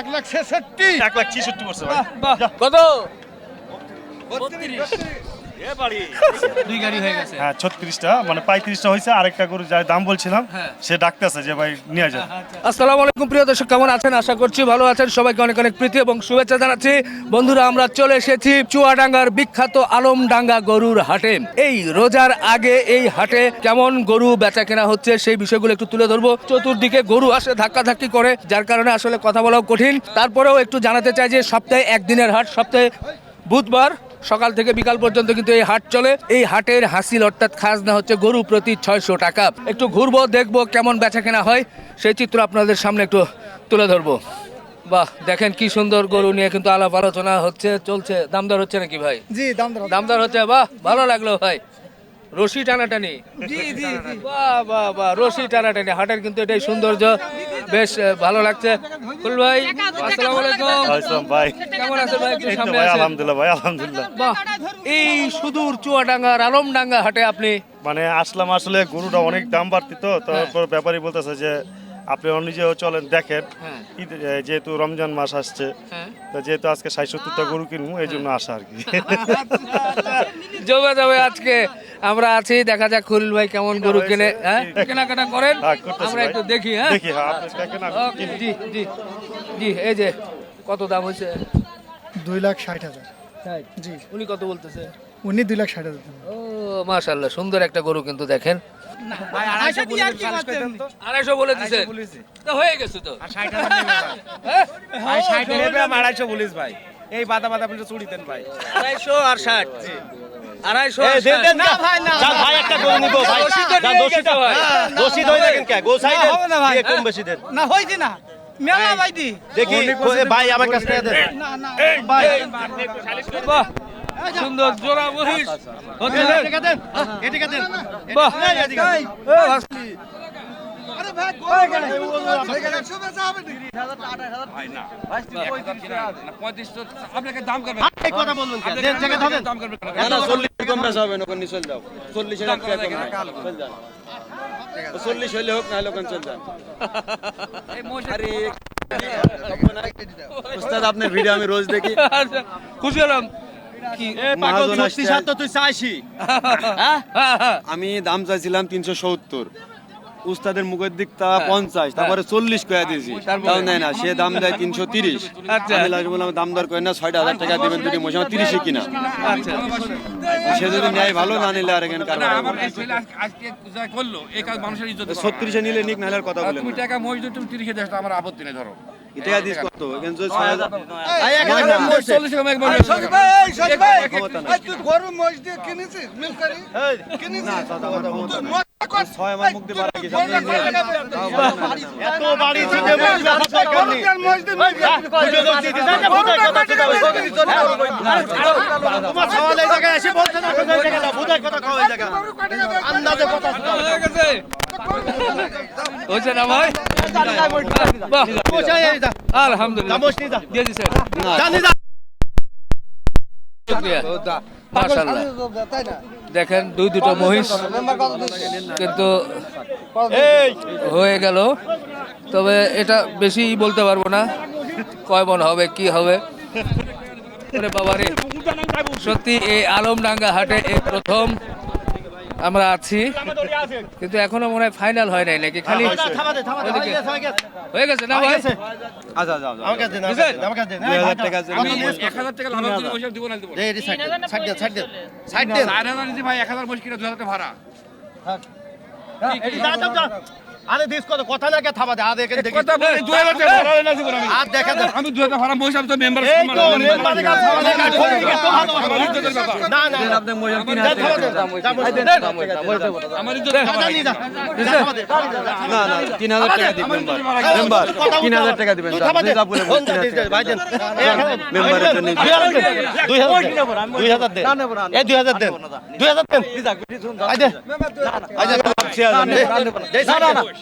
এক লাখ ছেষট্টি। এক লাখ ছেষট্টি কত? দুই গাড়ি হয়ে গেছে। হ্যাঁ ছত্রিশটা মানে পঁয়ত্রিশটা হয়েছে আরেকটা গরু যার দাম বলছিলাম হ্যাঁ। সে ডাকতেছে যে ভাই নিয়ে যান। আসসালামু আলাইকুম প্রিয় দর্শক কেমন আছেন? আশা করছি ভালো আছেন। সবাইকে অনেক অনেক প্রীতি এবং শুভেচ্ছা জানাচ্ছি। বন্ধুরা আমরা চলে এসেছি চুয়াডাঙ্গার বিখ্যাত আলমডাঙ্গা গরুর হাটে। এই রোজার আগে এই হাটে কেমন গরু বেচা কেনা হচ্ছে সেই বিষয়গুলো একটু তুলে ধরবো। চতুর্দিকে গরু আসে ধাক্কা ধাক্কি করে যার কারণে আসলে কথা বলাও কঠিন। তারপরেও একটু জানাতে চাই যে সপ্তাহে একদিনের হাট সপ্তাহে বুধবার সকাল থেকে বিকাল পর্যন্ত কিন্তু এই হাট চলে। এই হাটের হাসিল অর্থাৎ খাজনা হচ্ছে গরু প্রতি ছয়শো টাকা। একটু ঘুরবো দেখব কেমন বেচা কেনা হয়। সেই চিত্র আপনাদের সামনে একটু তুলে ধরবো। বাহ দেখেন কি সুন্দর গরু নিয়ে কিন্তু আলাপ আলোচনা হচ্ছে চলছে। দামদার হচ্ছে নাকি ভাই? জি দামদার দামদার হচ্ছে বাহ ভালো লাগল ভাই। রশি টানাটানি। জি জি বাহ বাহ বাহ রশি টানাটানি হাটের কিন্তু এটাই সৌন্দর্য। বেশ ভালো লাগছে। ফুল ভাই আসসালামু আলাইকুম। আসসালাম ভাই। কেমন আছেন ভাই? কি সামনে ভাই আসেন আলহামদুলিল্লাহ ভাই আলহামদুলিল্লাহ। বাহ এই সুদূর চুয়াডাঙ্গার আলমডাঙ্গা হাটে আপনি? মানে আসলাম আসলে গরুটা অনেক দাম বাড়তি তো তারপর ব্যাপারী বলতেছে যে আপনি নিজেও চলেন দেখেন। হ্যাঁ। যেহেতু রমজান মাস আসছে হ্যাঁ। তো যেহেতু আজকে ষাট সত্তরটা গরু কিনবো এই জন্য আসা আর কি। জমে যাবে আজকে আমরা আছি দেখা যাক খলিল ভাই কেমন গরু? কিনে হ্যাঁ? কেনাকাটা করেন হ্যাঁ, আমরা একটু দেখি হ্যাঁ? হ্যাঁ। জি জি। জি এই যে কত দাম হয়েছে? দুই লাখ ষাট হাজার। জি। উনি কত বলতেছে? উনি দুই লাখ ষাট হাজার। ও মাশাল্লাহ সুন্দর একটা গরু কিন্তু দেখেন। আড়াইশো বলে দিছে। তা হয়ে গেছে তো। হ্যাঁ? আড়াইশো বলিস ভাই। এই বাদা বাদা বলে চুড়ি দেন ভাই। আড়াইশো আর ষাট। আড়াইশো দেন। দেন না। ভাই, না। ভাই একটা গরু নিবো ভাই। গেছে ভাই। দোষী ধরে দেখেন কে? গোসাই না, হবে না ভাই। কম বেশি দেন? না হয়েছে না। মেলা বাইদি দেখি ভাই আমার কাছে দেন। না না বাহ। সুন্দর জোড়া মহিষ কথা বলবেন 40 কম বেচা হবে ওখানে চলে যাও। 40 এর একটা কম নাই, চলে যান। ও 40 হইলে হোক, না হলে ওখানে চলে যান। আরে, উস্তাদ, আপনার ভিডিও আমি রোজ দেখি আচ্ছা, খুশি হলাম হ্যাঁ, হ্যাঁ। আমি দাম চাইছিলাম তিনশো সত্তর। উস্তাদের মুখের দিক তা পঞ্চাশ তারপরে চল্লিশ কয়া দিয়েছি। তাও নেয় না সে দাম দেয় তিনশো তিরিশ। আচ্ছা। আমি লাস্ট বললাম দাম দর করে না ছয়টা হাজার টাকা দেবেন দুটি মশা তিরিশে কিনা। আচ্ছা। সে যদি নেয় ভালো না নিলে আর এখানে ছত্রিশে নিলে নিক নাহলে কথা বলে টাকা মজদুর তুমি তিরিশে দেশ আমার আপত্তি নেই ধরো। টাকা দিস কত? এখানে যদি ছয় হাজার চল্লিশ টাকা এক বছর তুই গরু কিনেছিস মিলকারি কিনেছিস? তুই মজা কর। ছয়। এত বাড়ি। তোমার সওয়াল এই জায়গায় এসে না জায়গা না বুঝাই কথা কও এই জায়গা আন্দাজে কথা হয়ে গেছে হয়েছে না ভাই আলহামদুলিল্লাহ শুকরিয়া মাশাআল্লাহ দেখেন দুই দুটো মহিষ, কিন্তু হয়ে গেল। তবে এটা বেশি বলতে পারব না, কয় মন হবে, কি হবে? সত্যি এই আলমডাঙ্গা হাটে এই প্রথম আমরা আছি। কিন্তু এখনও মনে হয় ফাইনাল হয় নাই নাকি? খালি। হয়ে গেছে। না ভাই? আচ্ছা কিনা দু ভাড়া। আরে দিস কত কথা না কে থাবা দে আরে এখানে দেখি কথা বলি দু হাজার টাকা ভাড়া না দিব আমি। আর দেখা দেন আমি দু হাজার ভাড়া বসে আমি তো মেম্বার এই তো মেম্বারে কাছে থাবা দে না ঠিক আছে ভালো না না না আপনি দেন থাবা দে আমার ইজ্জত যা থাবা দে না না তিন হাজার টাকা দিবেন মেম্বার মেম্বার তিন হাজার টাকা দিবেন দে যা বলে ভাই দেন মেম্বারের জন্য দুই হাজার দেন দুই হাজার দেন এই দুই হাজার দেন দুই হাজার then I they I they না না ভাই?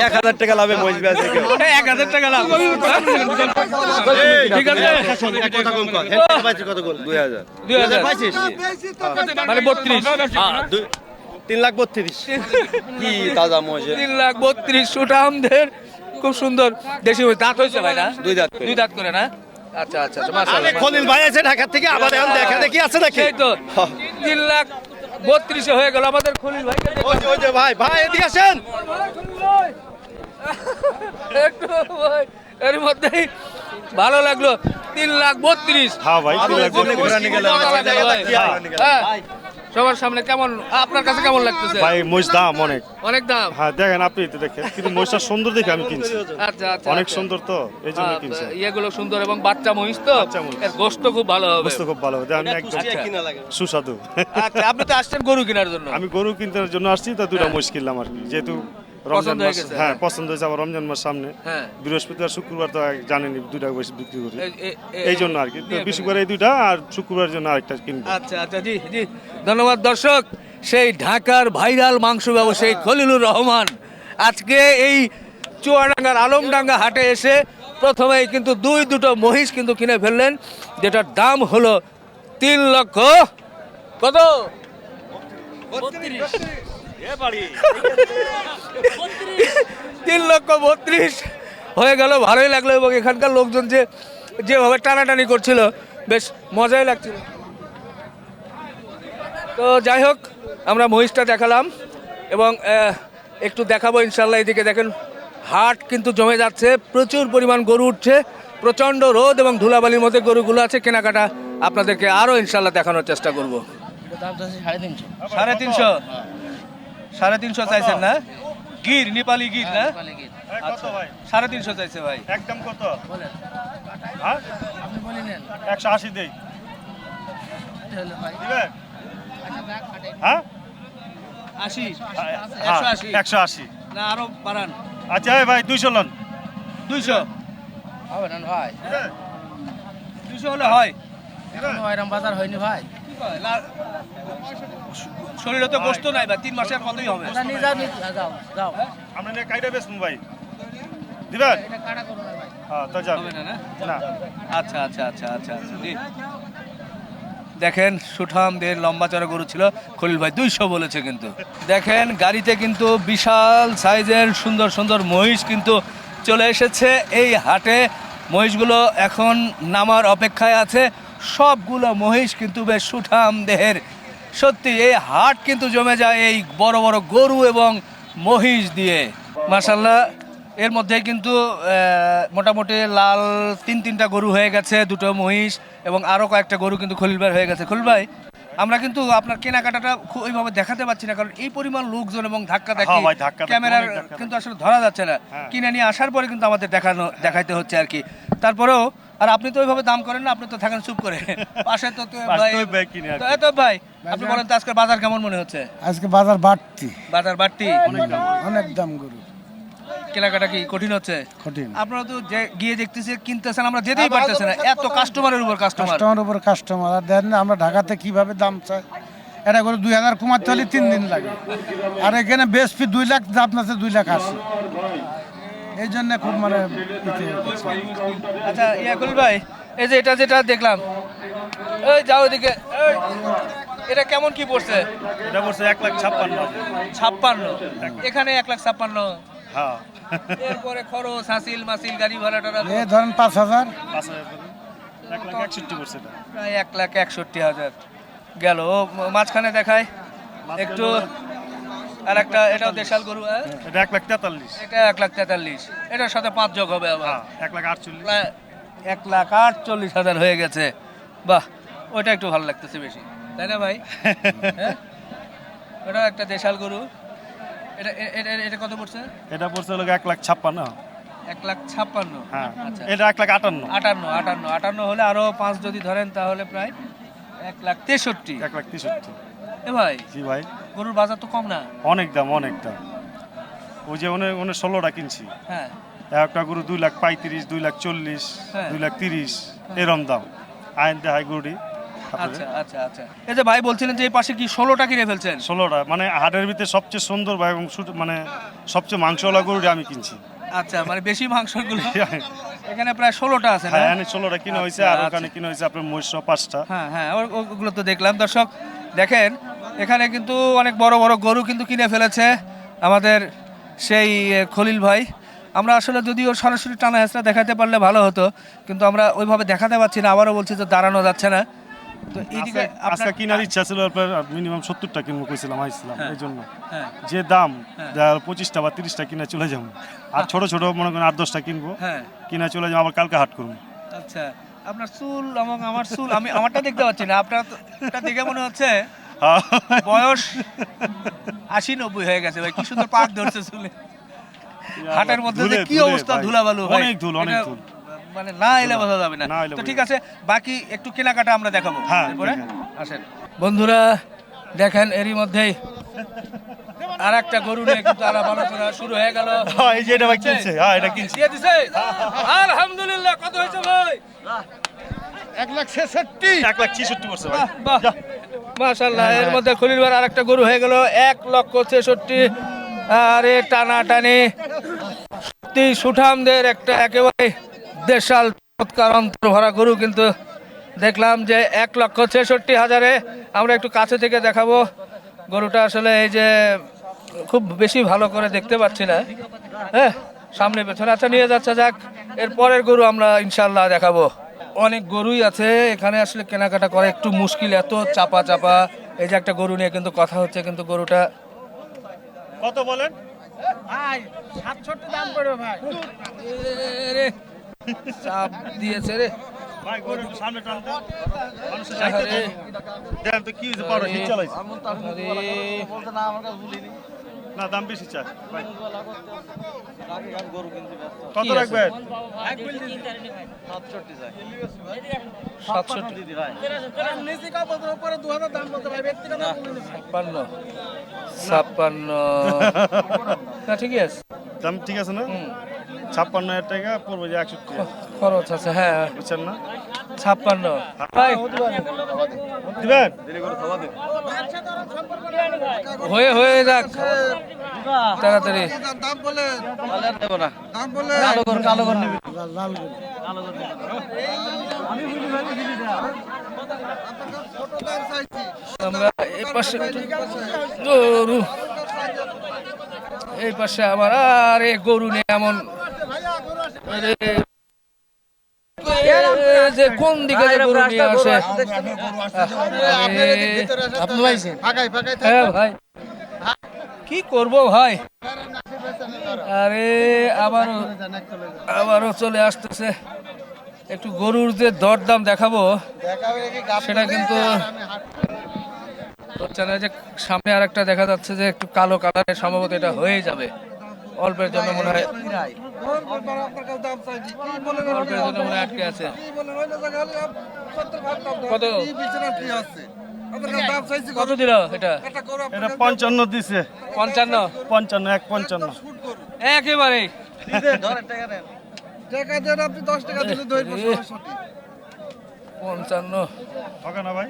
এক হাজার টাকা লাভে কেউ। এই এক হাজার টাকা লাভ। ঠিক আছে। দুই হাজার। দুই হাজার। মানে বত্রিশ। তিন লাখ বত্রিশ। কি তাজা মহিষ তিন লাখ বত্রিশ সুঠামদের খুব সুন্দর দেশি দাঁত হয়েছে ভাই না? দুই দাঁত দুই দাঁত করে না? আচ্ছা আচ্ছা আচ্ছা মাশাআল্লাহ, খলিল ভাই আছে ঢাকা থেকে আবার এখন দেখা দেখি আছে নাকি? তো। তিন লাখ বত্রিশে হয়ে গেল আমাদের খলিল ভাই। ওই যে, ভাই ভাই এদিকে আসেন। একটু ভাই, এর মধ্যেই ভালো লাগল। তিন লাখ বত্রিশ। হ্যাঁ ভাই তিন লাখ বত্রিশ। হ্যাঁ। সবার সামনে কেমন আপনার কাছে কেমন লাগতেছে? ভাই মহিষ দাম অনেক। অনেক দাম? হ্যাঁ দেখেন আপনি তো দেখেন। কিন্তু মহিষটা সুন্দর দেখে আমি কিনছি। আচ্ছা আচ্ছা অনেক আচ্ছা। সুন্দর তো এই জন্য হ্যাঁ, কিনছি। ইয়েগুলো সুন্দর এবং বাচ্চা মহিষ তো এর গোশত খুব ভালো হবে। গোশত খুব ভালো দেখেন একদম সুস্বাদু। আচ্ছা আপনি তো আসছেন গরু কেনার জন্য। আমি গরু কিনতে জন্য আসছি তো দুটো মহিষ কিনলাম আর কি। যেহেতু পছন্দ হয়ে মাস। গেছে, হ্যাঁ হ্যাঁ। পছন্দ হয়েছে আবার রমজান মাস সামনে। হ্যাঁ। বৃহস্পতিবার শুক্রবার তো জানেনি দুটা মহিষ বিক্রি করি। এই- জন্য আর কি। নিয়ে বৃহস্পতিবার এই দুইটা আর শুক্রবার জন্য আরেকটা কিনবো। আচ্ছা আচ্ছা জি জি। ধন্যবাদ দর্শক। সেই ঢাকার ভাইরাল মাংস ব্যবসায়ী খলিলুর রহমান আজকে এই চুয়াডাঙ্গার আলমডাঙ্গা হাটে এসে প্রথমেই কিন্তু দুই দুটো মহিষ কিন্তু কিনে ফেললেন যেটার দাম হলো তিন লক্ষ কত? তিন লক্ষ বত্রিশ। হয়ে গেল ভালোই লাগল এবং এখানকার লোকজন যে যেভাবে টানাটানি করছিল বেশ মজাই লাগছিল। তো যাই হোক আমরা মহিষটা দেখালাম এবং একটু দেখাবো ইনশাল্লাহ এদিকে দেখেন হাট কিন্তু জমে যাচ্ছে প্রচুর পরিমাণ গরু উঠছে প্রচণ্ড রোদ এবং ধুলাবালির মধ্যে গরুগুলো আছে কেনাকাটা আপনাদেরকে আরও ইনশাল্লাহ দেখানোর চেষ্টা করব। সাড়ে তিনশো। সাড়ে তিনশো? চাইছেন না? গির নেপালি গির না? কত সাড়ে তিনশো চাইছে ভাই। একদম কত? হ্যাঁ? একশো আশি দেই। হ্যাঁ? আশি। হ্যাঁ, একশো আশি। একশো আশি। না আরও বাড়ান। আচ্ছা ভাই দুইশো লন। দুইশো। হবে না ভাই। দুইশো হলে হয়। বাজার হয়নি ভাই। শরীরে তো গোস্ত নাই ভাই তিন মাসে আর কতই হবে? যাও যাও আমরা নিয়ে কাইটা বেশ ভাই। দিবেন? এটা কাটা করো না ভাই। হ্যাঁ আচ্ছা আচ্ছা আচ্ছা আচ্ছা আচ্ছা জি। দেখেন সুঠামদের লম্বা চড়া গরু ছিল। খলিল ভাই দুইশো বলেছে কিন্তু। দেখেন গাড়িতে কিন্তু বিশাল সাইজের সুন্দর সুন্দর মহিষ কিন্তু চলে এসেছে এই হাটে। মহিষগুলো এখন নামার অপেক্ষায় আছে। সবগুলো মহিষ কিন্তু বেশ সুঠাম দেহের সত্যি এই হাট কিন্তু জমে যায় এই বড় বড় গরু এবং মহিষ দিয়ে। মাসাল্লাহ এর মধ্যে কিন্তু মোটামুটি লাল তিন তিনটা গরু হয়ে গেছে দুটো মহিষ এবং আরও কয়েকটা গরু কিন্তু খলিল হয়ে গেছে। খলিল ভাই আমরা কিন্তু আপনার কেনাকাটাটা খুব ওইভাবে দেখাতে পাচ্ছি না কারণ এই পরিমাণ লোকজন এবং ধাক্কা দেখি হ্যাঁ ধাক্কা-ধাক্কি, ক্যামেরার কিন্তু আসলে ধরা যাচ্ছে না। হ্যাঁ। কিনে নিয়ে আসার পরে কিন্তু আমাদের দেখানো দেখাইতে হচ্ছে আর কি। তারপরেও আর আপনি তো ওইভাবে দাম করেন না আপনি তো থাকেন চুপ করে। পাশে তো তো ভাই তো ভাই কিনে তো ভাই আপনি বলেন তো আজকের বাজার কেমন মনে হচ্ছে? আজকে বাজার বাড়তি। বাজার বাড়তি? অনেক দাম গরু। কেনাকাটা কি কঠিন হচ্ছে? কঠিন। আপনারা তো গিয়ে দেখতেছি কিনতেছেন আমরা যেতেই পারতেছি না। এত কাস্টমারের উপর কাস্টমার কাস্টমার উপর কাস্টমার আর দেন না আমরা ঢাকাতে কীভাবে দাম চাই? এটা করে দুই হাজার কমাতে হলে তিন দিন লাগে। আর এখানে বেশ ফি দুই লাখ দাম আছে দুই লাখ আশি। এই জন্য খুব মানে আচ্ছা ইয়াকুল ভাই এই যে এটা যেটা দেখলাম এই যাও এদিকে এই, এটা কেমন কি পড়ছে? এটা বলছে এক লাখ ছাপ্পান্ন। ছাপ্পান্ন। এখানে এক লাখ ছাপ্পান্ন। হ্যাঁ। এরপরে খরচ হাসিল মাসিল গাড়ি ভাড়া টাড়া এ ধরেন পাঁচ হাজার। পাঁচ হাজার প্রায় এক লাখ একষট্টি হাজার। গেল মাঝখানে দেখায়। একটু আর একটা এটাও দেশাল গরু হ্যাঁ? এটা এক লাখ তেতাল্লিশ। এটা এক লাখ তেতাল্লিশ। এটার সাথে পাঁচ যোগ হবে আবার। হ্যাঁ এক লাখ আটচল্লিশ। এক লাখ আটচল্লিশ হাজার হয়ে গেছে। বাহ ওইটা একটু ভালো লাগতেছে বেশি। তাই না ভাই? হ্যাঁ? ওটাও একটা দেশাল গরু। এটা এটা এটা কত পড়ছে? এটা পড়ছে হলো এক লাখ ছাপ্পান্ন। এক লাখ ছাপ্পান্ন? হ্যাঁ আচ্ছা। এটা এক লাখ আটান্ন। আটান্ন আটান্ন আটান্ন হলে আরও পাঁচ যদি ধরেন তাহলে প্রায় এক লাখ তেষট্টি। এক লাখ তেষট্টি। এ ভাই? জি ভাই। গরুর বাজার তো কম না? অনেক দাম অনেক দাম। ওই যে অনেক ওনে ষোলোটা কিনছি। হ্যাঁ। একটা গরু দুই লাখ পঁয়ত্রিশ দুই লাখ চল্লিশ হ্যাঁ। দুই লাখ তিরিশ এরম দাম। আইন দেখায় গরুটি। আচ্ছা আচ্ছা আচ্ছা। এই যে ভাই বলছিলেন যে এই পাশে কি ষোলোটা কিনে ফেলছেন? ষোলোটা মানে হাটের ভিতরে সবচেয়ে সুন্দর বা এবং মানে সবচেয়ে মাংসওয়ালা গরুটি আমি কিনছি। আচ্ছা মানে বেশি মাংসগুলো। এখানে প্রায় ষোলোটা আছে হ্যাঁ ষোলোটা কিনা হয়েছে আর আচ্ছা, ওখানে কিনা হয়েছে আপনার মহিষ পাঁচটা। হ্যাঁ হ্যাঁ ওগুলো তো দেখলাম। দর্শক দেখেন এখানে কিন্তু অনেক বড় বড় গরু কিন্তু কিনে ফেলেছে আমাদের সেই খলিল ভাই। আমরা আসলে যদিও সরাসরি টানা হেঁচড়া দেখাতে পারলে ভালো হতো কিন্তু আমরা ওইভাবে দেখাতে পারছি না আবারও বলছি যে দাঁড়ানো যাচ্ছে না। তো এইদিকে আজকে- কেনার ইচ্ছা ছিল আপনার মিনিমাম সত্তরটা কিনবো কইছিলাম আইছিলাম এই জন্য। হ্যাঁ। যে দাম পঁচিশটা বা তিরিশটা কিনে চলে যাব। আর ছোট ছোট মনে করেন আট দশটা কিনবো হ্যাঁ। কিনে চলে যাব আবার কালকে হাট করব। আচ্ছা আপনার চুল এবং আমার চুল আমি আমারটা দেখতে পাচ্ছি না আপনার দেখে মনে হচ্ছে হ্যাঁ। বয়স আশি নব্বই হয়ে গেছে ভাই কি সুন্দর পাক ধরছে চুলে হাটের মধ্যে যে ধুলে, কি অবস্থা। ধুলাবালু ভাই অনেক ধুল, অনেক ধুল। মানে না এলে বোঝা যাবে না। তো ঠিক আছে বাকি একটু কেনাকাটা আমরা দেখাবো। হ্যাঁ, আসেন। বন্ধুরা দেখেন এরই মধ্যেই আর একটা গরু নিয়ে কিন্তু আলাপ আলোচনা শুরু হয়ে গেল। হ্যাঁ, এই যে এটা ভাই কিনছে। হ্যাঁ এটা কিনছে। দিয়ে দিছে? আলহামদুলিল্লাহ কত হয়েছে ভাই? এক লাখ ছেষট্টি। এক লাখ ছিষট্টি করছে ভাই। বাহ মাশাল্লাহ এর মধ্যে খলিল ভাইয়ের আরেকটা গরু হয়ে গেল এক লক্ষ ছেষট্টি। আরে টানা টানি সত্যি সুঠামদের একটা একেবারে দেশাল চমৎকার অন্তর ভরা গরু কিন্তু দেখলাম যে এক লক্ষ ছেষট্টি হাজারে। আমরা একটু কাছে থেকে দেখাবো। গরুটা আসলে এই যে খুব বেশি ভালো করে দেখতে পাচ্ছি না। হ্যাঁ সামনে পেছনে। আচ্ছা নিয়ে যাচ্ছে যাক। এর পরের গরু আমরা ইনশাল্লাহ দেখাবো। অনেক গরুই আছে। এখানে আসলে কেনাকাটা করা একটু মুশকিল এত চাপা চাপা। এই যে একটা গরু নিয়ে কিন্তু কথা হচ্ছে কিন্তু গরুটা কত বলেন? ভাই সাতষট্টি দাম পড়বে ভাই। রে, চাপ দিয়েছে রে। ভাই গরু সামনে টানতে। মানুষের চাইতে দেন তো কি হয়েছে পারো হিট চালাইছে? আরে, না দাম বেশি চাই। ভাই। কত রাখবেন? ছাপ্পান্ন। ছাপ্পান্ন। না ঠিকই আছে। দাম ঠিক আছে না? ছাপ্পান্ন হাজার টাকা পড়বে যে একষট্টি খরচ আছে হ্যাঁ। বুঝছেন না? ছাপ্পান্ন। হয়ে হয়ে যাক। তাড়াতাড়ি। আমরা এই পাশে গরু। এই পাশে আবার আরে গরু নেই, এমন। যে কোন দিকে যে গরু নিয়ে আসে? হ্যাঁ ভাই। কি করব ভাই? আরে আবারও আবারও চলে আসতেছে। একটু গরুর যে দরদাম দেখাবো সেটা কিন্তু হচ্ছে না যে সামনে আর একটা দেখা যাচ্ছে যে একটু কালো কালারের সম্ভবত এটা হয়ে যাবে। অল্পের জন্য মনে হয় অল্পের জন্য মনে হয় আটকে আছে। কত? কত দিল এটা? একটা এটা পঞ্চান্ন দিছে। পঞ্চান্ন? পঞ্চান্ন এক পঞ্চান্ন। শুট করুন একেবারে টাকা দেন আপনি দশ টাকা দিলে পঞ্চান্ন না ভাই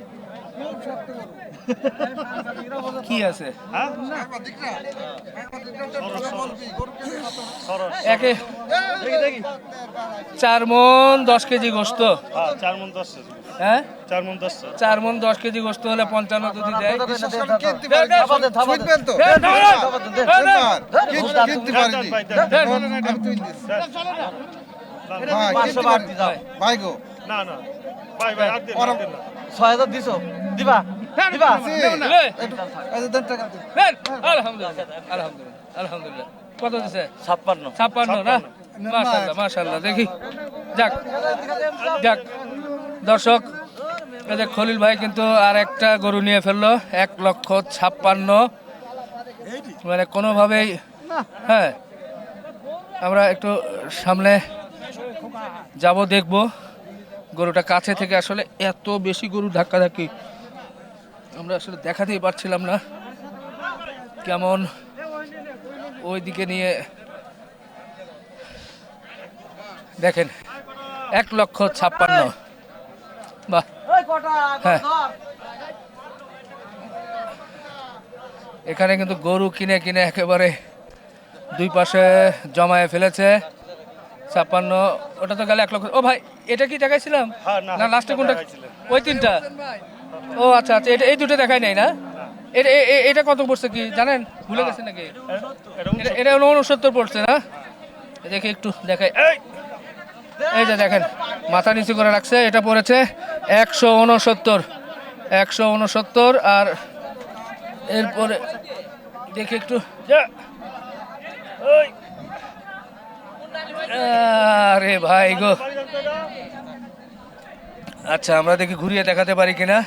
কি আছে হ্যাঁ একে চার মন দশ কেজি গোস্ত হ্যাঁ চার মন দশ হ্যাঁ চার মন দশ চার মন দশ কেজি গোস্ত হলে পঞ্চান্ন যদি দেয়। ভাই গো না না। ভাই ভাই আর দেন, আর দেন না। দিলে? এই যে দেন টাকা আলহামদুলিল্লাহ আলহামদুলিল্লাহ আলহামদুলিল্লাহ। কত দিছে? ছাপ্পান্ন। ছাপ্পান্ন না? মাশাল্লাহ মাশাল্লাহ দেখি। যাক যাক। দর্শক এই যে খলিল ভাই কিন্তু আর একটা গরু নিয়ে ফেলল এক লক্ষ ছাপ্পান্ন। মানে কোনোভাবেই হ্যাঁ আমরা একটু সামনে যাব দেখব। গরুটা কাছে থেকে আসলে এত বেশি গরু ধাক্কাধাক্কি আমরা আসলে দেখাতেই পারছিলাম না। কেমন ওই দিকে নিয়ে দেখেন এক লক্ষ ছাপ্পান্ন। হ্যাঁ। এখানে কিন্তু গরু কিনে কিনে একেবারে দুই পাশে জমায়ে ফেলেছে। ছাপ্পান্ন ওটা তো গেলে এক লক্ষ। ও ভাই এটা কি দেখাইছিলাম? হ্যাঁ, না, লাস্টে কোনটা। ওই তিনটা। ও আচ্ছা আচ্ছা এটা এই দুটো দেখাই নাই না? এটা এটা কত পড়ছে কি জানেন? ভুলে গেছেন নাকি? এটা- উনসত্তর পড়ছে না? দেখে একটু দেখাই। এই! যে দেখেন মাথা নিচু করে রাখছে এটা পড়েছে একশো উনসত্তর একশো উনসত্তর আর এরপরে দেখি একটু। আরে ভাই গো। আচ্ছা আমরা দেখি ঘুরিয়ে দেখাতে পারি কিনা।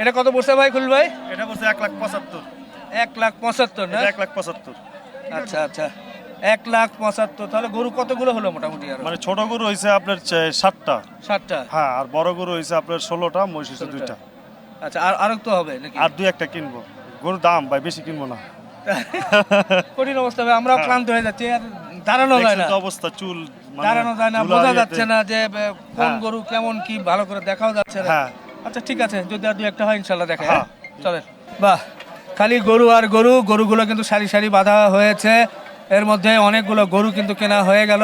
এটা কত পড়ছে ভাই খুল ভাই? এটা বলছে এক লাখ পঁচাত্তর। এক লাখ পঁচাত্তর না? এক লাখ পঁচাত্তর। আচ্ছা আচ্ছা। এক লাখ পঁচাত্তর। তাহলে গরু কতগুলো হলো মোটামুটি আর? মানে ছোট গরু হয়েছে আপনার সাতটা। সাতটা? হ্যাঁ আর বড় গরু হয়েছে আপনার ষোলোটা মহিষ হয়েছে দুইটা। আচ্ছা আর আরও তো হবে নাকি? আর দুই একটা কিনবো। গরুর দাম ভাই বেশি কিনবো না। কঠিন অবস্থা হবে আমরাও ক্লান্ত হয়ে যাচ্ছি। আর দাঁড়ানো যায় না। অবস্থা চুল মানে দাঁড়ানো যায় না। বোঝা যাচ্ছে না যে কোন হ্যাঁ। গরু কেমন কি ভালো করে দেখাও যাচ্ছে না। হ্যাঁ। আচ্ছা ঠিক আছে যদি আর দু একটা হয় ইনশাল্লাহ দেখা চলে চলেন। বাহ খালি গরু আর গরু গরুগুলো কিন্তু সারি সারি বাঁধা হয়েছে। এর মধ্যে অনেকগুলো গরু কিন্তু কেনা হয়ে গেল।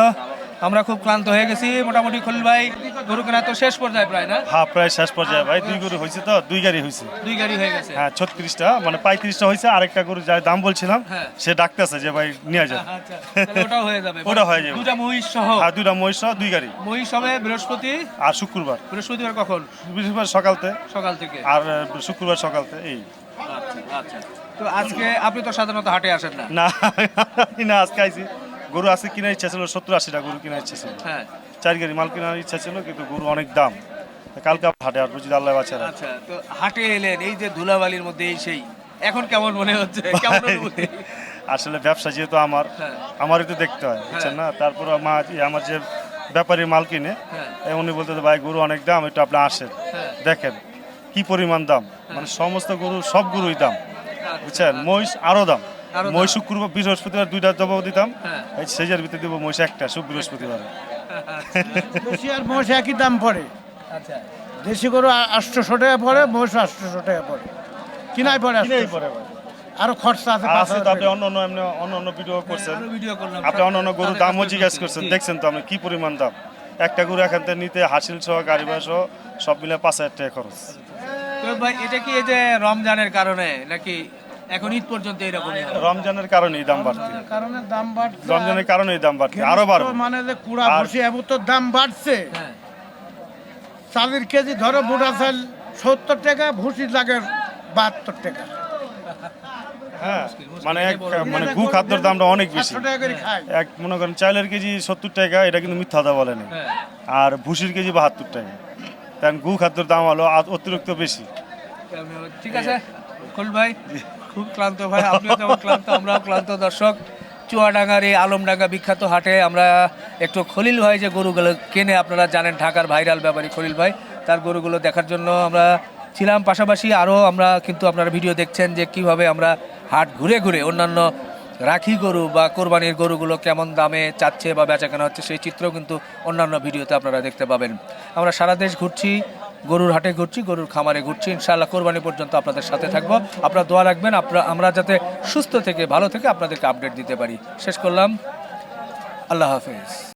আমরা খুব ক্লান্ত হয়ে গেছি। মোটামুটি খলিল ভাই গরু কেনা তো শেষ পর্যায়ে প্রায় না? হ্যাঁ প্রায় শেষ পর্যায়ে ভাই। দুই গরু হয়েছে তো দুই গাড়ি হয়েছে। দুই গাড়ি হয়ে গেছে। হ্যাঁ ছত্রিশটা মানে পঁয়ত্রিশটা হয়েছে। আরেকটা গরু যার দাম বলছিলাম হ্যাঁ। সে ডাকতেছে যে ভাই নিয়ে যান আচ্ছা ওটাও হয়ে যাবে। ওটা হয়ে যাবে। দুটা মহিষ সহ? আর দুইটা মহিষ সহ দুই গাড়ি। মহিষ হবে বৃহস্পতি? আর শুক্রবার। বৃহস্পতিবার কখন? বৃহস্পতিবার সকালতে সকাল থেকে। আর শুক্রবার সকালতে এই। আচ্ছা আচ্ছা। তো আজকে আপনি তো সাধারণত হাটে আসেন না। না না আজকে আইছি। গরু আছে কেনার ইচ্ছা ছিল সত্তর আশিটা গরু কেনার ইচ্ছা ছিল। হ্যাঁ। চার গাড়ি মাল কেনার ইচ্ছা ছিল কিন্তু গরু অনেক দাম। কালকে হাটে আসব যদি আল্লাহ বাচ্চারা আচ্ছা তো হাটে এলেন এই যে ধুলাবালির মধ্যে এই সেই এখন কেমন মনে হচ্ছে? কেমন অনুভূতি? আসলে ব্যবসা যেহেতু আমার হ্যাঁ। আমারই তো দেখতে হয় বুঝছেন না? তারপর আমার আমার যে ব্যাপারী মাল কিনে হ্যাঁ। উনি বলতে ভাই গরু অনেক দাম একটু আপনি আসেন। হ্যাঁ। দেখেন কি পরিমাণ দাম? মানে সমস্ত গরু সব গরুই দাম বুঝছেন? মহিষ আরও দাম। মহিষ শুক্রবার বৃহস্পতিবার দুইটা জবাব দিতাম। হ্যাঁ। এই সেজের ভিতরে দিব মহিষ একটা শুভ বৃহস্পতিবার। দেশি আর মহিষ একই দাম পড়ে। আচ্ছা। দেশি গরু আটশোশো টাকা পড়ে মহিষ আটশোশো টাকা পড়ে। কিনাই পড়ে কিনেই 800 পরে ভাই। আরও খরচা আছে আছে তো আপনি অন্য অন্য এমনি অন্য অন্য ভিডিও করছেন। আরও ভিডিও করলাম। আপনি অন্য অন্য গরুর দামও জিজ্ঞাসা করছেন। দেখছেন তো আপনি কি পরিমাণ দাম? একটা গরু এখান থেকে নিতে হাসিল সহ গাড়ি ভাড়া সহ সব মিলে পাঁচ হাজার টাকা খরচ। তো ভাই এটা কি এই যে রমজানের কারণে নাকি এখন ঈদ পর্যন্ত এরকমই হবে? রমজানের কারণে এই দাম রমজানের কারণে দাম বাড়ছে। রমজানের কারণে এই দাম বাড়তি আরও বাড়বে। মানে যে কুড়া ভুসি তো দাম বাড়ছে। হ্যাঁ। চালের কেজি ধরো বুড়া চাল সত্তর টাকা ভুসি লাগে বাহাত্তর টাকা। হ্যাঁ মানে এক মানে গু খাদ্যর দামটা অনেক বেশি। এক মনে করেন চাইলের কেজি সত্তর টাকা এটা কিন্তু মিথ্যা কথা বলেনি হ্যাঁ। আর ভুসির কেজি বাহাত্তর টাকা। কারণ গু খাদ্যর দাম হলো অতিরিক্ত বেশি। ঠিক আছে খোল ভাই। খুব ক্লান্ত ভাই, আপনিও যেমন ক্লান্ত, আমরাও ক্লান্ত। দর্শক, চুয়াডাঙ্গার এই আলমডাঙ্গা বিখ্যাত হাটে আমরা একটু খলিল ভাই যে গরুগুলো কেনে, আপনারা জানেন ঢাকার ভাইরাল ব্যাপারী খলিল ভাই, তার গরুগুলো দেখার জন্য আমরা ছিলাম। পাশাপাশি আরও আমরা কিন্তু আপনারা ভিডিও দেখছেন যে কীভাবে আমরা হাট ঘুরে ঘুরে অন্যান্য রাখি গরু বা কোরবানির গরুগুলো কেমন দামে চাচ্ছে বা বেচা কেনা হচ্ছে, সেই চিত্রও কিন্তু অন্যান্য ভিডিওতে আপনারা দেখতে পাবেন। আমরা সারা দেশ ঘুরছি গরুর হাটে ঘুরছি, গরুর খামারে ঘুরছি। ইনশাআল্লাহ কোরবানি পর্যন্ত আপনাদের সাথে থাকব। আপনারা দোয়া রাখবেন আপনারা আমরা যাতে সুস্থ থেকে ভালো থেকে আপনাদেরকে আপডেট দিতে পারি। শেষ করলাম। আল্লাহ হাফিজ।